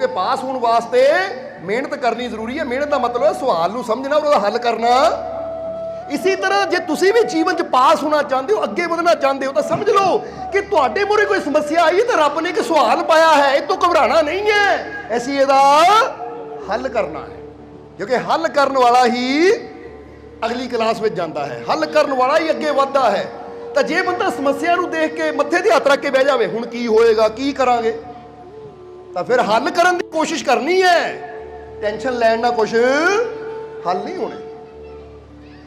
ਕਿਉਂਕਿ ਪਾਸ ਹੋਣ ਵਾਸਤੇ ਮਿਹਨਤ ਕਰਨੀ ਜ਼ਰੂਰੀ ਹੈ। ਮਿਹਨਤ ਦਾ ਮਤਲਬ ਹੈ ਸਵਾਲ ਨੂੰ ਸਮਝਣਾ ਔਰ ਉਹਦਾ ਹੱਲ ਕਰਨਾ। ਇਸੇ ਤਰ੍ਹਾਂ ਜੇ ਤੁਸੀਂ ਵੀ ਜੀਵਨ 'ਚ ਪਾਸ ਹੋਣਾ ਚਾਹੁੰਦੇ ਹੋ, ਅੱਗੇ ਵਧਣਾ ਚਾਹੁੰਦੇ ਹੋ, ਤਾਂ ਸਮਝ ਲਓ ਕਿ ਤੁਹਾਡੇ ਮੂਹਰੇ ਕੋਈ ਸਮੱਸਿਆ ਆਈ ਤਾਂ ਰੱਬ ਨੇ ਇੱਕ ਸਵਾਲ ਪਾਇਆ ਹੈ। ਇਹ ਤੋਂ ਘਬਰਾਣਾ ਨਹੀਂ ਹੈ। ਅਸੀਂ ਇਹਦਾ ਹੱਲ ਕਰਨਾ ਹੈ। ਕਿਉਂਕਿ ਹੱਲ ਕਰਨ ਵਾਲਾ ਹੀ ਅਗਲੀ ਕਲਾਸ ਵਿੱਚ ਜਾਂਦਾ ਹੈ। ਹੱਲ ਕਰਨ ਵਾਲਾ ਹੀ ਅੱਗੇ ਵੱਧਦਾ ਹੈ। ਤਾਂ ਜੇ ਬੰਦਾ ਸਮੱਸਿਆ ਨੂੰ ਦੇਖ ਕੇ ਮੱਥੇ ਤੇ ਹੱਥ ਰੱਖ ਕੇ ਬਹਿ ਜਾਵੇ, ਹੁਣ ਕੀ ਹੋਏਗਾ, ਕੀ ਕਰਾਂਗੇ? ਤਾਂ ਫਿਰ ਹੱਲ ਕਰਨ ਦੀ ਕੋਸ਼ਿਸ਼ ਕਰਨੀ ਹੈ। ਟੈਨਸ਼ਨ ਲੈਣ ਨਾਲ ਕੁਝ ਹੱਲ ਨਹੀਂ ਹੋਣੇ।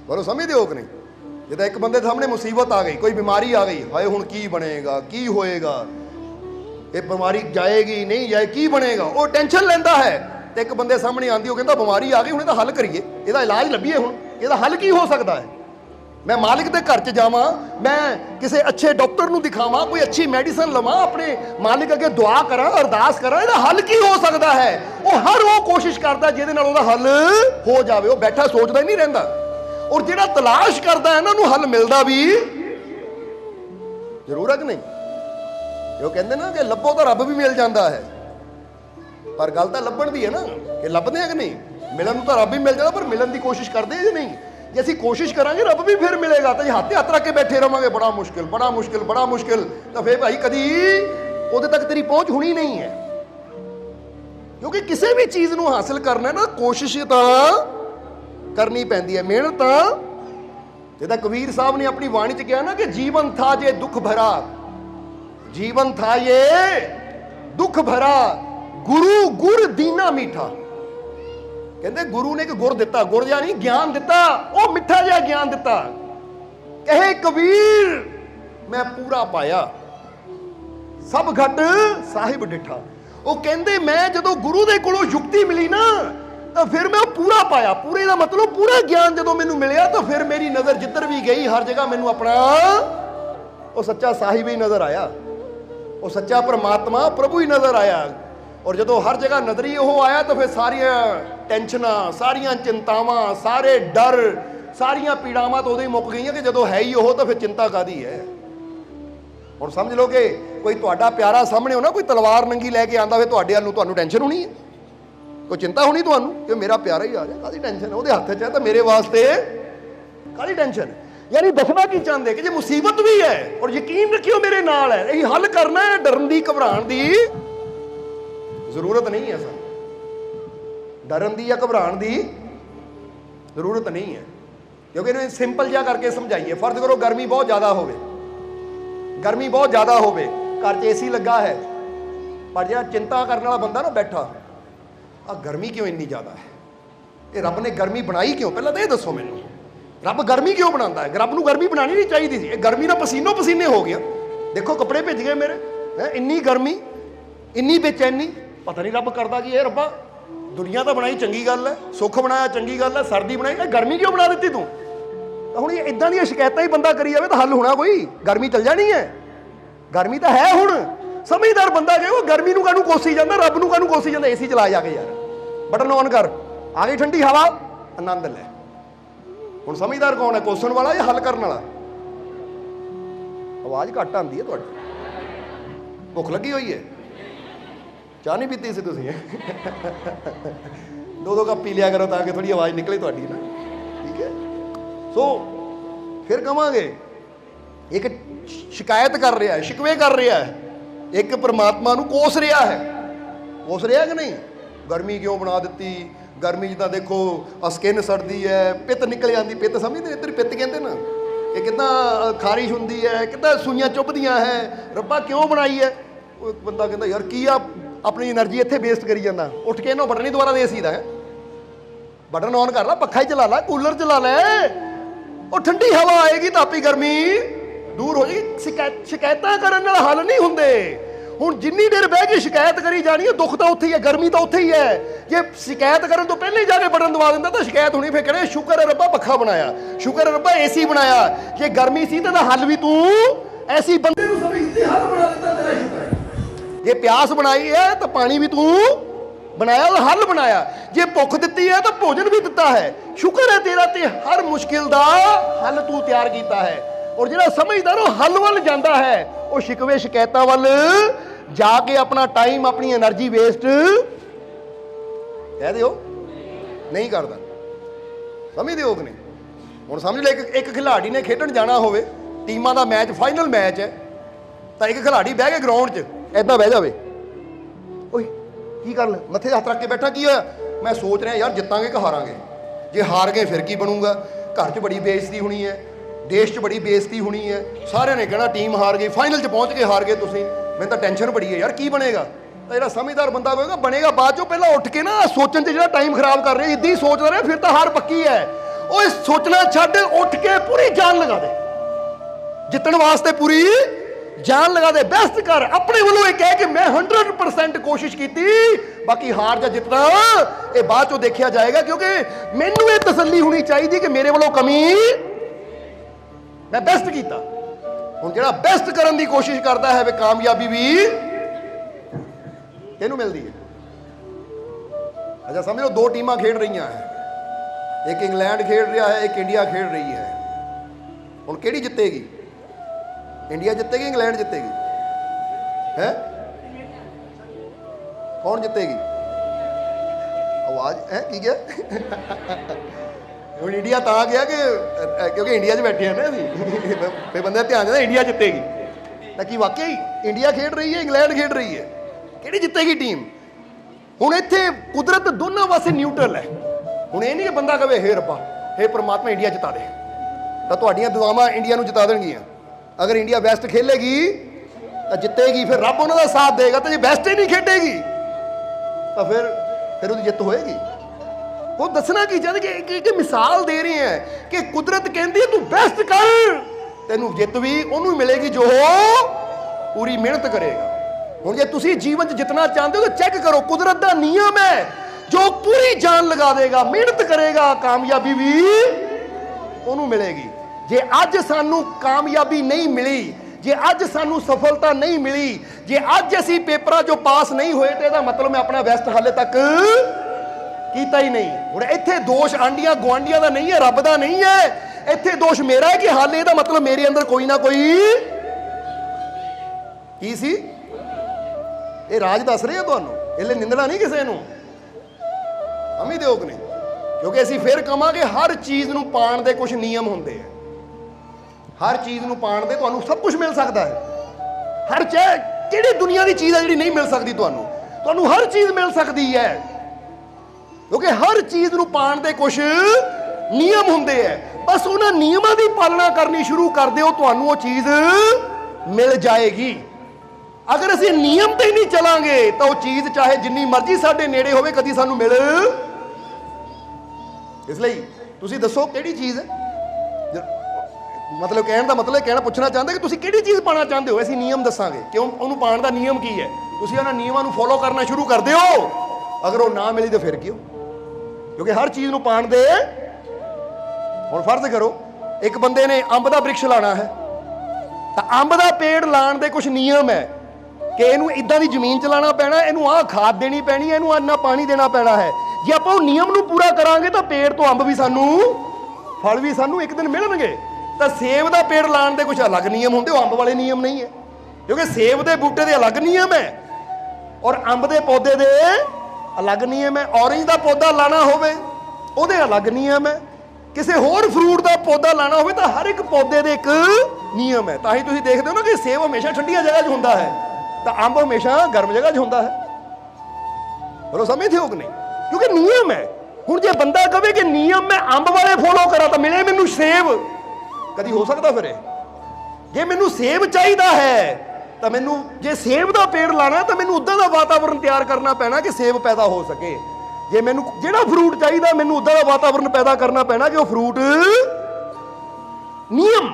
ਬਰੋ ਸਮਝਦੇ ਹੋ ਕਿ ਨਹੀਂ? ਜਦੋਂ ਇੱਕ ਬੰਦੇ ਸਾਹਮਣੇ ਮੁਸੀਬਤ ਆ ਗਈ, ਕੋਈ ਬਿਮਾਰੀ ਆ ਗਈ, ਹਾਏ ਹੁਣ ਕੀ ਬਣੇਗਾ, ਕੀ ਹੋਏਗਾ? ਇਹ ਬਿਮਾਰੀ ਜਾਏਗੀ ਨਹੀਂ ਜਾਏ, ਕੀ ਬਣੇਗਾ? ਉਹ ਟੈਨਸ਼ਨ ਲੈਂਦਾ ਹੈ। ਤੇ ਇੱਕ ਬੰਦੇ ਸਾਹਮਣੇ ਆਂਦੀ ਉਹ ਕਹਿੰਦਾ, ਬਿਮਾਰੀ ਆ ਗਈ, ਹੁਣ ਇਹਦਾ ਹੱਲ ਕਰੀਏ। ਇਹਦਾ ਇਲਾਜ ਲੱਭੀਏ ਹੁਣ। ਇਹਦਾ ਹੱਲ ਕੀ ਹੋ ਸਕਦਾ ਹੈ? ਮੈਂ ਮਾਲਿਕ ਦੇ ਘਰ 'ਚ ਜਾਵਾਂ, ਮੈਂ ਕਿਸੇ ਅੱਛੇ ਡਾਕਟਰ ਨੂੰ ਦਿਖਾਵਾਂ, ਕੋਈ ਅੱਛੀ ਮੈਡੀਸਨ ਲਵਾਂ, ਆਪਣੇ ਮਾਲਿਕ ਅੱਗੇ ਦੁਆ ਕਰਾਂ, ਅਰਦਾਸ ਕਰਾਂ, ਇਹਦਾ ਹੱਲ ਕੀ ਹੋ ਸਕਦਾ ਹੈ? ਉਹ ਹਰ ਉਹ ਕੋਸ਼ਿਸ਼ ਕਰਦਾ ਜਿਹਦੇ ਨਾਲ ਉਹਦਾ ਹੱਲ ਹੋ ਜਾਵੇ, ਉਹ ਬੈਠਾ ਸੋਚਦਾ ਹੀ ਨਹੀਂ ਰਹਿੰਦਾ। ਔਰ ਜਿਹੜਾ ਤਲਾਸ਼ ਕਰਦਾ ਇਹਨਾਂ ਨੂੰ ਹੱਲ ਮਿਲਦਾ ਵੀ ਜ਼ਰੂਰ ਹੈ ਕਿ ਨਹੀਂ? ਇਹ ਉਹ ਕਹਿੰਦੇ ਨਾ ਕਿ ਲੱਭੋ ਤਾਂ ਰੱਬ ਵੀ ਮਿਲ ਜਾਂਦਾ ਹੈ। ਪਰ ਗੱਲ ਤਾਂ ਲੱਭਣ ਦੀ ਹੈ ਨਾ, ਕਿ ਲੱਭਦੇ ਆ ਕਿ ਨਹੀਂ? ਮਿਲਣ ਨੂੰ ਤਾਂ ਰੱਬ ਹੀ ਮਿਲ ਜਾਂਦਾ, ਪਰ ਮਿਲਣ ਦੀ ਕੋਸ਼ਿਸ਼ ਕਰਦੇ ਜਾਂ ਨਹੀਂ? ਜੇ ਅਸੀਂ ਕੋਸ਼ਿਸ਼ ਕਰਾਂਗੇ, ਰੱਬ ਵੀ ਫਿਰ ਮਿਲੇਗਾ। ਤਾਂ ਹੱਥ ਹੱਥ ਰੱਖ ਕੇ ਬੈਠੇ ਰਵਾਂਗੇ। ਬੜਾ ਮੁਸ਼ਕਿਲ ਬੜਾ ਮੁਸ਼ਕਿਲ ਬੜਾ ਮੁਸ਼ਕਿਲ। ਤਾਂ ਫਿਰ ਭਾਈ ਕਦੀ ਉਹਦੇ ਤੱਕ ਤੇਰੀ ਪਹੁੰਚ ਹੋਣੀ ਨਹੀਂ ਹੈ। ਕਿਉਂਕਿ ਕਿਸੇ ਵੀ ਚੀਜ਼ ਨੂੰ ਹਾਸਲ ਕਰਨਾ ਨਾ, ਕੋਸ਼ਿਸ਼ ਤਾਂ ਕਰਨੀ ਪੈਂਦੀ ਹੈ, ਮਿਹਨਤ ਤਾਂ। ਜਿਹਦਾ ਕਬੀਰ ਸਾਹਿਬ ਨੇ ਆਪਣੀ ਬਾਣੀ 'ਚ ਕਿਹਾ ਨਾ ਕਿ ਜੀਵਨ ਥਾ ਜੇ ਦੁੱਖ ਭਰਾ। ਜੀਵਨ ਥਾ ਇਹ ਦੁੱਖ ਭਰਾ। ਗੁਰੂ ਗੁਰ ਦੀਨਾ ਮੀਠਾ। ਕਹਿੰਦੇ ਗੁਰੂ ਨੇ ਇੱਕ ਗੁਰ ਦਿੱਤਾ, ਗੁਰ ਜਿਹਾ ਨਹੀਂ ਗਿਆਨ ਦਿੱਤਾ, ਉਹ ਮਿੱਠਾ ਜਿਹਾ ਗਿਆਨ ਦਿੱਤਾ। ਕਹੇ ਕਬੀਰ, ਮੈਂ ਪੂਰਾ ਪਾਇਆ। ਸਭ ਘਟ ਸਾਹਿਬ ਡਿਠਾ। ਉਹ ਕਹਿੰਦੇ, ਮੈਂ ਜਦੋਂ ਗੁਰੂ ਦੇ ਕੋਲੋਂ ਯੁਕਤੀ ਮਿਲੀ ਨਾ, ਤਾਂ ਫਿਰ ਮੈਂ ਉਹ ਪੂਰਾ ਪਾਇਆ। ਪੂਰੇ ਦਾ ਮਤਲਬ ਪੂਰਾ ਗਿਆਨ ਜਦੋਂ ਮੈਨੂੰ ਮਿਲਿਆ, ਤਾਂ ਫਿਰ ਮੇਰੀ ਨਜ਼ਰ ਜਿੱਧਰ ਵੀ ਗਈ, ਹਰ ਜਗ੍ਹਾ ਮੈਨੂੰ ਆਪਣਾ ਉਹ ਸੱਚਾ ਸਾਹਿਬ ਹੀ ਨਜ਼ਰ ਆਇਆ। ਉਹ ਸੱਚਾ ਪਰਮਾਤਮਾ ਪ੍ਰਭੂ ਹੀ ਨਜ਼ਰ ਆਇਆ। ਔਰ ਜਦੋਂ ਹਰ ਜਗ੍ਹਾ ਨਜ਼ਰੀ ਉਹ ਆਇਆ, ਤਾਂ ਫਿਰ ਸਾਰੀਆਂ ਟੈਨਸ਼ਨਾਂ, ਸਾਰੀਆਂ ਚਿੰਤਾਵਾਂ, ਸਾਰੇ ਡਰ, ਸਾਰੀਆਂ ਪੀੜਾਵਾਂ ਤਾਂ ਉਦੋਂ ਹੀ ਮੁੱਕ ਗਈਆਂ ਕਿ ਜਦੋਂ ਹੈ ਹੀ ਉਹ, ਤਾਂ ਫਿਰ ਚਿੰਤਾ ਕਾਦੀ ਹੈ? ਹੁਣ ਸਮਝ ਲਓ ਕਿ ਕੋਈ ਤੁਹਾਡਾ ਪਿਆਰਾ ਸਾਹਮਣੇ ਹੋ ਨਾ ਕੋਈ ਤਲਵਾਰ ਨੰਗੀ ਲੈ ਕੇ ਆਂਦਾ ਹੋਵੇ, ਤੁਹਾਡੇ ਵੱਲ ਨੂੰ ਤੁਹਾਨੂੰ ਟੈਨਸ਼ਨ ਹੋਣੀ ਹੈ? ਕੋਈ ਚਿੰਤਾ ਹੋਣੀ ਤੁਹਾਨੂੰ? ਕਿ ਮੇਰਾ ਪਿਆਰਾ ਹੀ ਆ ਗਿਆ ਕਾਦੀ ਟੈਨਸ਼ਨ ਉਹਦੇ ਹੱਥ 'ਚ ਹੈ ਤਾਂ ਮੇਰੇ ਵਾਸਤੇ ਕਾਦੀ ਟੈਨਸ਼ਨ? ਯਾਨੀ ਦੱਸਣਾ ਕੀ ਚਾਹੁੰਦੇ ਕਿ ਜੇ ਮੁਸੀਬਤ ਵੀ ਹੈ ਔਰ ਯਕੀਨ ਰੱਖਿਓ ਮੇਰੇ ਨਾਲ ਹੈ, ਇਹ ਹੱਲ ਕਰਨਾ ਹੈ ਡਰਨ ਦੀ, ਘਬਰਾਉਣ ਦੀ ਜ਼ਰੂਰਤ ਨਹੀਂ ਹੈ ਸਾਨੂੰ। ਡਰਨ ਦੀ ਜਾਂ ਘਬਰਾਉਣ ਦੀ ਜ਼ਰੂਰਤ ਨਹੀਂ ਹੈ। ਕਿਉਂਕਿ ਇਹਨੂੰ ਸਿੰਪਲ ਜਿਹਾ ਕਰਕੇ ਸਮਝਾਈਏ। ਫਰਜ਼ ਕਰੋ ਗਰਮੀ ਬਹੁਤ ਜ਼ਿਆਦਾ ਹੋਵੇ। ਗਰਮੀ ਬਹੁਤ ਜ਼ਿਆਦਾ ਹੋਵੇ। ਘਰ 'ਚ ਏਸੀ ਲੱਗਾ ਹੈ। ਪਰ ਜਿਹੜਾ ਚਿੰਤਾ ਕਰਨ ਵਾਲਾ ਬੰਦਾ ਨਾ ਬੈਠਾ ਆ ਗਰਮੀ ਕਿਉਂ ਇੰਨੀ ਜ਼ਿਆਦਾ ਹੈ? ਇਹ ਰੱਬ ਨੇ ਗਰਮੀ ਬਣਾਈ ਕਿਉਂ? ਪਹਿਲਾਂ ਤਾਂ ਇਹ ਦੱਸੋ ਮੈਨੂੰ। ਰੱਬ ਗਰਮੀ ਕਿਉਂ ਬਣਾਉਂਦਾ ਹੈ? ਰੱਬ ਨੂੰ ਗਰਮੀ ਬਣਾਣੀ ਨਹੀਂ ਚਾਹੀਦੀ ਸੀ। ਇਹ ਗਰਮੀ ਨਾਲ ਪਸੀਨੋ ਪਸੀਨੇ ਹੋ ਗਿਆ ਦੇਖੋ ਕੱਪੜੇ ਭਿੱਜ ਗਏ ਮੇਰੇ। ਹੈ, ਇੰਨੀ ਗਰਮੀ, ਇੰਨੀ ਬੇਚੈਨੀ। ਪਤਾ ਨਹੀਂ ਰੱਬ ਕਰਦਾ ਕੀ ਇਹ ਰੱਬਾ। ਦੁਨੀਆ ਤਾਂ ਬਣਾਈ ਚੰਗੀ ਗੱਲ ਹੈ, ਸੁੱਖ ਬਣਾਇਆ ਚੰਗੀ ਗੱਲ ਹੈ, ਸਰਦੀ ਬਣਾਈ, ਇਹ ਗਰਮੀ ਕਿਉਂ ਬਣਾ ਦਿੱਤੀ ਤੂੰ? ਤਾਂ ਹੁਣ ਇਹ ਇਦਾਂ ਦੀਆਂ ਸ਼ਿਕਾਇਤਾਂ ਹੀ ਬੰਦਾ ਕਰੀ ਜਾਵੇ ਤਾਂ ਹੱਲ ਹੋਣਾ ਕੋਈ, ਗਰਮੀ ਚੱਲ ਜਾਣੀ ਹੈ। ਗਰਮੀ ਤਾਂ ਹੈ ਹੁਣ, ਸਮਝਦਾਰ ਬੰਦਾ ਜੇ ਉਹ ਗਰਮੀ ਨੂੰ ਕਾਹਨੂੰ ਕੋਸੀ ਜਾਂਦਾ, ਰੱਬ ਨੂੰ ਕਾਹਨੂੰ ਕੋਸੀ ਜਾਂਦਾ, ਏਸੀ ਚਲਾ ਜਾ ਕੇ ਯਾਰ। ਬਟਨ ਔਨ ਕਰ, ਆ ਗਈ ਠੰਡੀ ਹਵਾ, ਆਨੰਦ ਲੈ। ਹੁਣ ਸਮਝਦਾਰ ਕੌਣ ਹੈ, ਕੋਸਣ ਵਾਲਾ ਜਾਂ ਹੱਲ ਕਰਨ ਵਾਲਾ? ਆਵਾਜ਼ ਘੱਟ ਆਉਂਦੀ ਹੈ ਤੁਹਾਡੀ। ਭੁੱਖ ਲੱਗੀ ਹੋਈ ਹੈ। ਚਾਹ ਨਹੀਂ ਪੀਤੀ ਸੀ ਤੁਸੀਂ? ਦੋ ਦੋ ਕੱਪ ਪੀ ਲਿਆ ਕਰੋ ਤਾਂ ਕਿ ਥੋੜੀ ਆਵਾਜ਼ ਨਿਕਲੇ ਤੁਹਾਡੀ ਨਾ। ਠੀਕ ਹੈ? ਸੋ ਫਿਰ ਕਵਾਂਗੇ, ਇੱਕ ਸ਼ਿਕਾਇਤ ਕਰ ਰਿਹਾ ਹੈ, ਸ਼ਿਕਵੇ ਕਰ ਰਿਹਾ ਹੈ। ਇੱਕ ਪ੍ਰਮਾਤਮਾ ਨੂੰ ਕੋਸ ਰਿਹਾ ਹੈ। ਕੋਸ ਰਿਹਾ ਕਿ ਨਹੀਂ? ਗਰਮੀ ਕਿਉਂ ਬਣਾ ਦਿੱਤੀ? ਗਰਮੀ 'ਚ ਤਾਂ ਦੇਖੋ ਆ ਸਕਿਨ ਸੜਦੀ ਹੈ, ਪਿੱਤ ਨਿਕਲ ਜਾਂਦੀ, ਪਿੱਤ ਸਮਝਦੇ ਇੱਧਰ ਪਿੱਤ ਕਹਿੰਦੇ ਨਾ, ਇਹ ਕਿਦਾਂ ਖਾਰਿਸ਼ ਹੁੰਦੀ ਹੈ, ਕਿਦਾਂ ਸੂਈਆਂ ਚੁੱਭਦੀਆਂ ਹੈ? ਰੱਬਾ ਕਿਉਂ ਬਣਾਈ ਹੈ? ਉਹ ਇੱਕ ਬੰਦਾ ਕਹਿੰਦਾ, ਯਾਰ, ਕੀ ਆ ਆਪਣੀ એનર્ਜੀ ਇੱਥੇ ਵੇਸਟ ਕਰੀ ਜਾਂਦਾ। ਉੱਠ ਕੇ ਇਹਨੂੰ ਬਟਨ ਹੀ ਦੁਬਾਰਾ ਦੇ ਸੀਦਾ। ਬਟਨ ਔਨ ਕਰ ਲੈ, ਪੱਖਾ ਹੀ ਚਲਾ ਲੈ ਕੂਲਰ ਚਲਾ ਲੈ। ਉਹ ਠੰਡੀ ਹਵਾ ਆਏਗੀ ਤਾਪੀ ਗਰਮੀ ਦੂਰ ਹੋ ਜਾਏਗੀ। ਸ਼ਿਕਾਇਤਾਂ ਕਰਨ ਨਾਲ ਹੱਲ ਨਹੀਂ ਹੁੰਦੇ। ਹੁਣ ਜਿੰਨੀ ਦੇਰ ਬਹਿ ਕੇ ਸ਼ਿਕਾਇਤ ਕਰੀ ਜਾਣੀ ਹੈ, ਦੁੱਖ ਤਾਂ ਉੱਥੇ ਹੀ ਹੈ, ਗਰਮੀ ਤਾਂ ਉੱਥੇ ਹੀ ਹੈ। ਜੇ ਸ਼ਿਕਾਇਤ ਕਰਨ ਤੋਂ ਪਹਿਲਾਂ ਹੀ ਜਾ ਕੇ ਬਟਨ ਦਵਾ ਦਿੰਦਾ ਤਾਂ ਸ਼ਿਕਾਇਤ ਹੋਣੀ ਫੇਰ ਕਹਿੰਦੇ ਸ਼ੁਕਰ ਹੈ ਰੱਬਾ ਪੱਖਾ ਬਣਾਇਆ। ਸ਼ੁਕਰ ਹੈ ਰੱਬਾ ਏਸੀ ਬਣਾਇਆ। ਜੇ ਗਰਮੀ ਸੀ ਤਾਂ ਹੱਲ ਵੀ ਤੂੰ ਐਸੀ ਬੰਦੇ ਨੂੰ ਸਮਝਦੇ ਹੱਲ ਬਣਾ ਜੇ ਪਿਆਸ ਬਣਾਈ ਹੈ ਤਾਂ ਪਾਣੀ ਵੀ ਤੂੰ ਬਣਾਇਆ ਉਹ ਹੱਲ ਬਣਾਇਆ। ਜੇ ਭੁੱਖ ਦਿੱਤੀ ਹੈ ਤਾਂ ਭੋਜਨ ਵੀ ਦਿੱਤਾ ਹੈ। ਸ਼ੁਕਰ ਹੈ ਤੇਰਾ ਤੇ ਹਰ ਮੁਸ਼ਕਿਲ ਦਾ ਹੱਲ ਤੂੰ ਤਿਆਰ ਕੀਤਾ ਹੈ। ਔਰ ਜਿਹੜਾ ਸਮਝਦਾਰ ਉਹ ਹੱਲ ਵੱਲ ਜਾਂਦਾ ਹੈ, ਉਹ ਸ਼ਿਕਵੇ ਸ਼ਿਕਾਇਤਾਂ ਵੱਲ ਜਾ ਕੇ ਆਪਣਾ ਟਾਈਮ ਆਪਣੀ એનર્ਜੀ ਵੇਸਟ ਕਹਿ ਦਿਓ। ਨਹੀਂ ਕਰਦਾ। ਸਮਝਦੇ ਹੋ ਕਿ ਨਹੀਂ ਹੁਣ ਸਮਝ ਲੈ ਇੱਕ ਖਿਡਾਰੀ ਨੇ ਖੇਡਣ ਜਾਣਾ ਹੋਵੇ, ਟੀਮਾਂ ਦਾ ਮੈਚ ਫਾਈਨਲ ਮੈਚ ਹੈ, ਤਾਂ ਇੱਕ ਖਿਡਾਰੀ ਬਹਿ ਕੇ ਗਰਾਊਂਡ 'ਚ ਐਦਾਂ ਬਹਿ ਜਾਵੇ। ਓਏ, ਕੀ ਗੱਲ ਮੱਥੇ ਹੱਥ ਰੱਖ ਕੇ ਬੈਠਾ ਕੀ ਹੋਇਆ? ਮੈਂ ਸੋਚ ਰਿਹਾ ਯਾਰ ਜਿੱਤਾਂਗੇ ਕਿ ਹਾਰਾਂਗੇ? ਜੇ ਹਾਰ ਗਏ ਫਿਰ ਕੀ ਬਣੂਗਾ? ਘਰ 'ਚ ਬੜੀ ਬੇਇੱਜ਼ਤੀ ਹੋਣੀ ਹੈ, ਦੇਸ਼ 'ਚ ਬੜੀ ਬੇਇੱਜ਼ਤੀ ਹੋਣੀ ਹੈ, ਸਾਰਿਆਂ ਨੇ ਕਹਿਣਾ ਟੀਮ ਹਾਰ ਗਈ ਫਾਈਨਲ 'ਚ ਪਹੁੰਚ ਕੇ ਹਾਰ ਗਏ ਤੁਸੀਂ। ਮੈਨੂੰ ਤਾਂ ਟੈਨਸ਼ਨ ਬੜੀ ਹੈ ਯਾਰ, ਕੀ ਬਣੇਗਾ? ਤਾਂ ਜਿਹੜਾ ਸਮਝਦਾਰ ਬੰਦਾ ਹੋਵੇਗਾ ਬਣੇਗਾ ਬਾਅਦ 'ਚੋਂ। ਪਹਿਲਾਂ ਉੱਠ ਕੇ ਨਾ ਸੋਚਣ 'ਚ ਜਿਹੜਾ ਟਾਈਮ ਖਰਾਬ ਕਰ ਰਿਹਾ, ਇੱਦਾਂ ਹੀ ਸੋਚਦਾ ਰਿਹਾ, ਫਿਰ ਤਾਂ ਹਾਰ ਪੱਕੀ ਹੈ। ਓਏ, ਸੋਚਣਾ ਛੱਡ, ਉੱਠ ਕੇ ਪੂਰੀ ਜਾਨ ਲਗਾ ਦੇ। ਜਿੱਤਣ ਵਾਸਤੇ ਪੂਰੀ ਜਾਨ ਲਗਾ ਦੇ ਬੈਸਟ ਕਰ ਆਪਣੇ ਵੱਲੋਂ ਇਹ ਕਹਿ ਕਿ ਮੈਂ 100% ਕੋਸ਼ਿਸ਼ ਕੀਤੀ। ਬਾਕੀ ਹਾਰ ਜਾਂ ਜਿੱਤਣਾ, ਇਹ ਬਾਅਦ ਚੋਂ ਦੇਖਿਆ ਜਾਏਗਾ, ਕਿਉਂਕਿ ਮੈਨੂੰ ਇਹ ਤਸੱਲੀ ਹੋਣੀ ਚਾਹੀਦੀ ਕਿ ਮੇਰੇ ਵੱਲੋਂ ਕਮੀ ਮੈਂ ਬੈਸਟ ਕੀਤਾ। ਹੁਣ ਜਿਹੜਾ ਬੈਸਟ ਕਰਨ ਦੀ ਕੋਸ਼ਿਸ਼ ਕਰਦਾ ਹੈ, ਵੇ ਕਾਮਯਾਬੀ ਵੀ ਇਹਨੂੰ ਮਿਲਦੀ ਹੈ। ਅੱਛਾ, ਸਮਝ ਲਓ, ਦੋ ਟੀਮਾਂ ਖੇਡ ਰਹੀਆਂ ਹੈ। ਇੱਕ ਇੰਗਲੈਂਡ ਖੇਡ ਰਿਹਾ ਹੈ, ਇੱਕ ਇੰਡੀਆ ਖੇਡ ਰਹੀ ਹੈ। ਹੁਣ ਕਿਹੜੀ ਜਿੱਤੇਗੀ? India ਜਿੱਤੇਗੀ, England ਜਿੱਤੇਗੀ? ਹੈ? ਕੌਣ ਜਿੱਤੇਗੀ? ਆਵਾਜ਼, ਹੈ, ਕੀ ਗਿਆ ਹੁਣ ਇੰਡੀਆ ਤਾਂ ਗਿਆ ਕਿ ਕਿਉਂਕਿ ਇੰਡੀਆ 'ਚ ਬੈਠੇ ਆ ਨਾ ਅਸੀਂ। ਫੇ ਬੰਦੇ ਦਾ ਧਿਆਨ ਦੇਣਾ, ਇੰਡੀਆ ਜਿੱਤੇਗੀ। ਤਾਂ ਕੀ ਵਾਕਈ ਇੰਡੀਆ ਖੇਡ ਰਹੀ ਹੈ, ਇੰਗਲੈਂਡ ਖੇਡ ਰਹੀ ਹੈ? ਕਿਹੜੀ ਜਿੱਤੇਗੀ ਟੀਮ ਹੁਣ ਇੱਥੇ ਕੁਦਰਤ ਦੋਨਾਂ ਪਾਸੇ ਨਿਊਟਰਲ ਹੈ। ਹੁਣ ਇਹ ਨਹੀਂ ਕਿ ਬੰਦਾ ਕਵੇ ਹੇ ਰੱਬਾ, ਹੇ ਪ੍ਰਮਾਤਮਾ, ਇੰਡੀਆ ਜਿਤਾ ਦੇ। ਤਾਂ ਤੁਹਾਡੀਆਂ ਦੁਆਵਾਂ ਇੰਡੀਆ ਨੂੰ ਜਿਤਾ ਦੇਣਗੀਆਂ। ਅਗਰ ਇੰਡੀਆ ਬੈਸਟ ਖੇਲੇਗੀ, ਤਾਂ ਜਿੱਤੇਗੀ, ਫਿਰ ਰੱਬ ਉਹਨਾਂ ਦਾ ਸਾਥ ਦੇਗਾ, ਤਾਂ ਜੇ ਬੈਸਟ ਹੀ ਨਹੀਂ ਖੇਡੇਗੀ, ਤਾਂ ਫਿਰ ਫਿਰ ਉਹਦੀ ਜਿੱਤ ਹੋਏਗੀ। ਉਹ ਦੱਸਣਾ ਕੀ ਚਾਹੁੰਦੇ ਕਿ ਕਿ- ਕਿ ਮਿਸਾਲ ਦੇ ਰਹੇ ਹੈ ਕਿ ਕੁਦਰਤ ਕਹਿੰਦੀ ਹੈ, ਤੂੰ ਬੈਸਟ ਕਰ, ਤੈਨੂੰ ਜਿੱਤ ਵੀ ਉਹਨੂੰ ਮਿਲੇਗੀ, ਜੋ ਪੂਰੀ ਮਿਹਨਤ ਕਰੇਗਾ। ਹੁਣ ਜੇ ਤੁਸੀਂ ਜੀਵਨ 'ਚ ਜਿੱਤਣਾ ਚਾਹੁੰਦੇ ਹੋ, ਤਾਂ ਚੈੱਕ ਕਰੋ, ਕੁਦਰਤ ਦਾ ਨਿਯਮ ਹੈ, ਜੋ ਪੂਰੀ ਜਾਨ ਲਗਾ ਦੇਗਾ, ਮਿਹਨਤ ਕਰੇਗਾ, ਕਾਮਯਾਬੀ ਵੀ ਉਹਨੂੰ ਮਿਲੇਗੀ। ਜੇ ਅੱਜ ਸਾਨੂੰ ਕਾਮਯਾਬੀ ਨਹੀਂ ਮਿਲੀ, ਜੇ ਅੱਜ ਸਾਨੂੰ ਸਫਲਤਾ ਨਹੀਂ ਮਿਲੀ, ਜੇ ਅੱਜ ਅਸੀਂ ਪੇਪਰਾਂ 'ਚੋਂ ਪਾਸ ਨਹੀਂ ਹੋਏ ਤੇ ਇਹਦਾ ਮਤਲਬ ਮੈਂ ਆਪਣਾ ਵੈਸਟ ਹਾਲੇ ਤੱਕ ਕੀਤਾ ਹੀ ਨਹੀਂ। ਹੁਣ ਇੱਥੇ ਦੋਸ਼ ਆਂਡੀਆਂ ਗਵਾਂਡੀਆਂ ਦਾ ਨਹੀਂ ਹੈ, ਰੱਬ ਦਾ ਨਹੀਂ ਹੈ। ਇੱਥੇ ਦੋਸ਼ ਮੇਰਾ ਹੈ ਕਿ ਹਾਲੇ ਇਹਦਾ ਮਤਲਬ ਮੇਰੇ ਅੰਦਰ ਕੋਈ ਨਾ ਕੋਈ ਕੀ ਸੀ? ਇਹ ਰਾਜ ਦੱਸ ਰਹੇ ਆ ਤੁਹਾਨੂੰ? ਇਹਲੇ ਨਿੰਦਣਾ ਨਹੀਂ ਕਿਸੇ ਨੂੰ? ਅਮੀ ਦਿਓਗ ਨੇ। ਕਿਉਂਕਿ ਅਸੀਂ ਫਿਰ ਕਵਾਂਗੇ ਹਰ ਚੀਜ਼ ਨੂੰ ਪਾਣ ਦੇ ਕੁਝ ਨਿਯਮ ਹੁੰਦੇ ਆ। ਹਰ ਚੀਜ਼ ਨੂੰ ਪਾਣ ਦੇ ਤੁਹਾਨੂੰ ਸਭ ਕੁਝ ਮਿਲ ਸਕਦਾ ਹੈ। ਹਰ ਚਾਹੇ ਕਿਹੜੀ ਦੁਨੀਆ ਦੀ ਚੀਜ਼ ਹੈ ਜਿਹੜੀ ਨਹੀਂ ਮਿਲ ਸਕਦੀ ਤੁਹਾਨੂੰ? ਤੁਹਾਨੂੰ ਹਰ ਚੀਜ਼ ਮਿਲ ਸਕਦੀ ਹੈ। ਕਿਉਂਕਿ ਹਰ ਚੀਜ਼ ਨੂੰ ਪਾਣ ਦੇ ਕੁਝ ਨਿਯਮ ਹੁੰਦੇ ਐ ਬਸ ਉਹਨਾਂ ਨਿਯਮਾਂ ਦੀ ਪਾਲਣਾ ਕਰਨੀ ਸ਼ੁਰੂ ਕਰ ਦਿਓ, ਤੁਹਾਨੂੰ ਉਹ ਚੀਜ਼ ਮਿਲ ਜਾਏਗੀ। ਅਗਰ ਅਸੀਂ ਨਿਯਮ ਤੇ ਨਹੀਂ ਚਲਾਂਗੇ, ਤਾਂ ਉਹ ਚੀਜ਼ ਚਾਹੇ ਜਿੰਨੀ ਮਰਜ਼ੀ ਸਾਡੇ ਨੇੜੇ ਹੋਵੇ, ਕਦੀ ਸਾਨੂੰ ਮਿਲ ਇਸ ਲਈ ਤੁਸੀਂ ਦੱਸੋ ਕਿਹੜੀ ਚੀਜ਼ ਹੈ? ਮਤਲਬ ਕਹਿਣ ਦਾ ਮਤਲਬ ਇਹ ਕਹਿਣਾ ਪੁੱਛਣਾ ਚਾਹੁੰਦੇ ਕਿ ਤੁਸੀਂ ਕਿਹੜੀ ਚੀਜ਼ ਪਾਣਾ ਚਾਹੁੰਦੇ ਹੋ? ਅਸੀਂ ਨਿਯਮ ਦੱਸਾਂਗੇ। ਕਿ ਉਹਨੂੰ ਪਾਣ ਦਾ ਨਿਯਮ ਕੀ ਹੈ? ਤੁਸੀਂ ਉਹਨਾਂ ਨਿਯਮਾਂ ਨੂੰ ਫੋਲੋ ਕਰਨਾ ਸ਼ੁਰੂ ਕਰ ਦਿਓ। ਅਗਰ ਉਹ ਨਾ ਮਿਲੀ ਤਾਂ ਫਿਰ ਕਿਉਂ ਕਿਉਂਕਿ ਹਰ ਚੀਜ਼ ਨੂੰ ਪਾਣ ਦੇ ਹੁਣ ਫਰਜ਼ ਕਰੋ, ਇੱਕ ਬੰਦੇ ਨੇ ਅੰਬ ਦਾ ਬ੍ਰਿਕਸ਼ ਲਾਣਾ ਹੈ। ਤਾਂ ਅੰਬ ਦਾ ਪੇੜ ਲਾਣ ਦੇ ਕੁਝ ਨਿਯਮ ਹੈ ਕਿ ਇਹਨੂੰ ਇਦਾਂ ਦੀ ਜ਼ਮੀਨ ਚ ਪੈਣਾ, ਇਹਨੂੰ ਆਹ ਖਾਦ ਦੇਣੀ ਪੈਣੀ ਹੈ ਇਹਨੂੰ ਇੰਨਾ ਪਾਣੀ ਦੇਣਾ ਪੈਣਾ ਹੈ। ਜੇ ਆਪਾਂ ਉਹ ਨਿਯਮ ਨੂੰ ਪੂਰਾ ਕਰਾਂਗੇ ਤਾਂ ਪੇੜ ਤੋਂ ਅੰਬ ਵੀ ਸਾਨੂੰ, ਫਲ ਵੀ ਸਾਨੂੰ ਇੱਕ ਦਿਨ ਮਿਲਣਗੇ। ਤਾਂ ਸੇਬ ਦਾ ਪੇੜ ਲਾਣ ਦੇ ਕੁਝ ਅਲੱਗ ਨਿਯਮ ਹੁੰਦੇ, ਉਹ ਅੰਬ ਵਾਲੇ ਨਿਯਮ ਨਹੀਂ ਹੈ। ਕਿਉਂਕਿ ਸੇਬ ਦੇ ਬੂਟੇ ਦੇ ਅਲੱਗ ਨਿਯਮ ਹੈ ਔਰ ਅੰਬ ਦੇ ਪੌਦੇ ਦੇ ਅਲੱਗ ਨਿਯਮ ਹੈ। ਔਰੰਜ ਦਾ ਪੌਦਾ ਲਾਣਾ ਹੋਵੇ, ਉਹਦੇ ਅਲੱਗ ਨਿਯਮ ਹੈ। ਕਿਸੇ ਹੋਰ ਫਰੂਟ ਦਾ ਪੌਦਾ ਲਾਣਾ ਹੋਵੇ ਤਾਂ ਹਰ ਇੱਕ ਪੌਦੇ ਦੇ ਇੱਕ ਨਿਯਮ ਹੈ। ਤਾਂ ਹੀ ਤੁਸੀਂ ਦੇਖਦੇ ਹੋ ਨਾ ਕਿ ਸੇਬ ਹਮੇਸ਼ਾ ਠੰਡੀਆਂ ਜਗ੍ਹਾ 'ਚ ਹੁੰਦਾ ਹੈ, ਤਾਂ ਅੰਬ ਹਮੇਸ਼ਾ ਗਰਮ ਜਗ੍ਹਾ 'ਚ ਹੁੰਦਾ ਹੈ। ਬਰੋ ਸਮਝਦੇ ਹੋ ਕਿ ਨਹੀਂ? ਕਿਉਂਕਿ ਨਿਯਮ ਹੈ। ਹੁਣ ਜੇ ਬੰਦਾ ਕਵੇ ਕਿ ਨਿਯਮ ਮੈਂ ਅੰਬ ਵਾਲੇ ਫੋਲੋ ਕਰਾਂ ਤਾਂ ਮਿਲੇ ਮੈਨੂੰ ਸੇਬ। ਕਦੀ ਹੋ ਸਕਦਾ ਫਿਰ ਇਹ? ਜੇ ਮੈਨੂੰ ਸੇਬ ਚਾਹੀਦਾ ਹੈ, ਤਾਂ ਮੈਨੂੰ ਜੇ ਸੇਬ ਦਾ ਪੇੜ ਲਾਣਾ, ਤਾਂ ਮੈਨੂੰ ਉਦਾਂ ਦਾ ਵਾਤਾਵਰਣ ਤਿਆਰ ਕਰਨਾ ਪੈਣਾ ਕਿ ਸੇਬ ਪੈਦਾ ਹੋ ਸਕੇ। ਜੇ ਮੈਨੂੰ ਜਿਹੜਾ ਫਰੂਟ ਚਾਹੀਦਾ, ਮੈਨੂੰ ਉਦਾਂ ਦਾ ਵਾਤਾਵਰਣ ਪੈਦਾ ਕਰਨਾ ਪੈਣਾ ਕਿ ਉਹ ਫਰੂਟ ਨਿਯਮ।